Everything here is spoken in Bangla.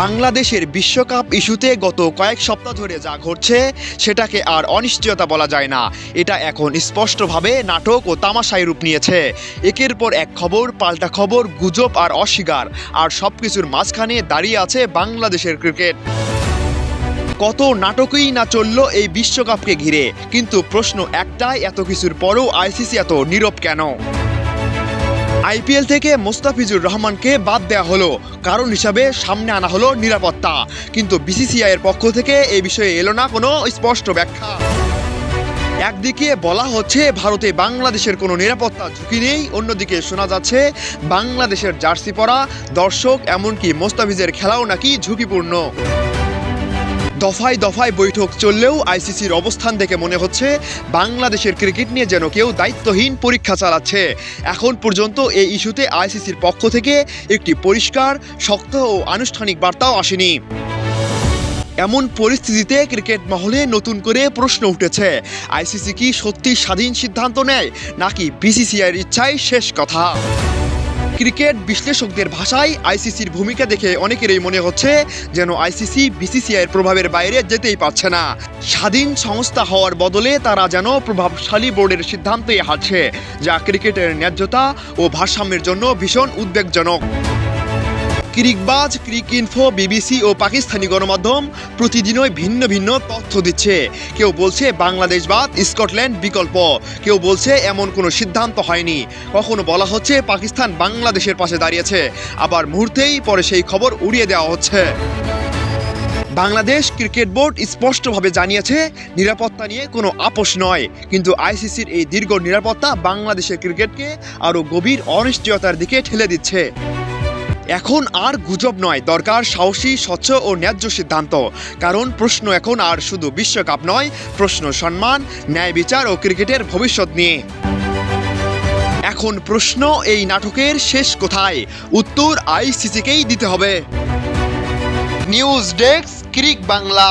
বাংলাদেশের বিশ্বকাপ ইস্যুতে গত কয়েক সপ্তাহ ধরে যা ঘটছে, সেটাকে আর অনিশ্চয়তা বলা যায় না। এটা এখন স্পষ্টভাবে নাটক ও তামাশায় রূপ নিয়েছে। একের পর এক খবর, পাল্টা খবর, গুজব আর অস্বীকার। আর সব কিছুর মাঝখানে দাঁড়িয়ে আছে বাংলাদেশের ক্রিকেট। কত নাটকই না চলল এই বিশ্বকাপকে ঘিরে। কিন্তু প্রশ্ন একটাই, এত কিছুর পরও আইসিসি এত নীরব কেন? আইপিএল থেকে মোস্তাফিজুর রহমানকে বাদ দেওয়া হলো। কারণ হিসাবে সামনে আনা হলো নিরাপত্তা। কিন্তু বিসিসিআই এর পক্ষ থেকে এ বিষয়ে এলো না কোনো স্পষ্ট ব্যাখ্যা। একদিকে বলা হচ্ছে, ভারতে বাংলাদেশের কোনো নিরাপত্তা ঝুঁকি নেই। অন্যদিকে শোনা যাচ্ছে, বাংলাদেশের জার্সি পরা দর্শক, এমনকি মোস্তাফিজের খেলাও নাকি ঝুঁকিপূর্ণ। দফায় দফায় বৈঠক চললেও আইসিসির অবস্থান দেখে মনে হচ্ছে বাংলাদেশের ক্রিকেট নিয়ে যেন কেউ দায়িত্বহীন পরীক্ষা চালাচ্ছে। এখন পর্যন্ত এই ইস্যুতে আইসিসির পক্ষ থেকে একটি পরিষ্কার, শক্ত ও আনুষ্ঠানিক বার্তাও আসেনি। এমন পরিস্থিতিতে ক্রিকেট মহলে নতুন করে প্রশ্ন উঠেছে, আইসিসি কি সত্যি স্বাধীন সিদ্ধান্ত নেয়, নাকি বিসিসিআইয়ের ইচ্ছাই শেষ কথা? ক্রিকেট বিশ্লেষকদের ভাষায় আইসিসির ভূমিকা দেখে অনেকেরই মনে হচ্ছে যেন আইসিসি বিসিসিআইয়ের প্রভাবের বাইরে যেতেই পারছে না। স্বাধীন সংস্থা হওয়ার বদলে তারা যেন প্রভাবশালী বোর্ডের সিদ্ধান্তে হাঁটছে, যা ক্রিকেটের ন্যায্যতা ও ভারসাম্যের জন্য ভীষণ উদ্বেগজনক। ক্রিকবাজ, ক্রিক ইনফো, বিবিসি ও পাকিস্তানি গণমাধ্যম প্রতিদিনই ভিন্ন ভিন্ন তথ্য দিচ্ছে। কেউ বলছে বাংলাদেশ বাদ স্কটল্যান্ড বিকল্প। কেউ বলছে এমন কোনো সিদ্ধান্ত হয়নি। কখনো বলা হচ্ছে পাকিস্তান বাংলাদেশের পাশে দাঁড়িয়েছে। আবার মুহূর্তেই পরে সেই খবর উড়িয়ে দেওয়া হচ্ছে। বাংলাদেশ ক্রিকেট বোর্ড স্পষ্টভাবে জানিয়েছে, নিরাপত্তা নিয়ে কোনো আপোষ নয়। কিন্তু আইসিসির এই দীর্ঘ নিরাপত্তা বাংলাদেশের ক্রিকেটকে আরও গভীর অনিশ্চয়তার দিকে ঠেলে দিচ্ছে। এখন আর গুজব নয়, দরকার সাহসী, স্বচ্ছ ও ন্যায্য সিদ্ধান্ত। কারণ প্রশ্ন এখন আর শুধু বিশ্বকাপ নয়, প্রশ্ন সম্মান, ন্যায় বিচার ও ক্রিকেটের ভবিষ্যৎ নিয়ে। এখন প্রশ্ন, এই নাটকের শেষ কোথায়? উত্তর আইসিসিকেই দিতে হবে। News desk, Cric Bangla.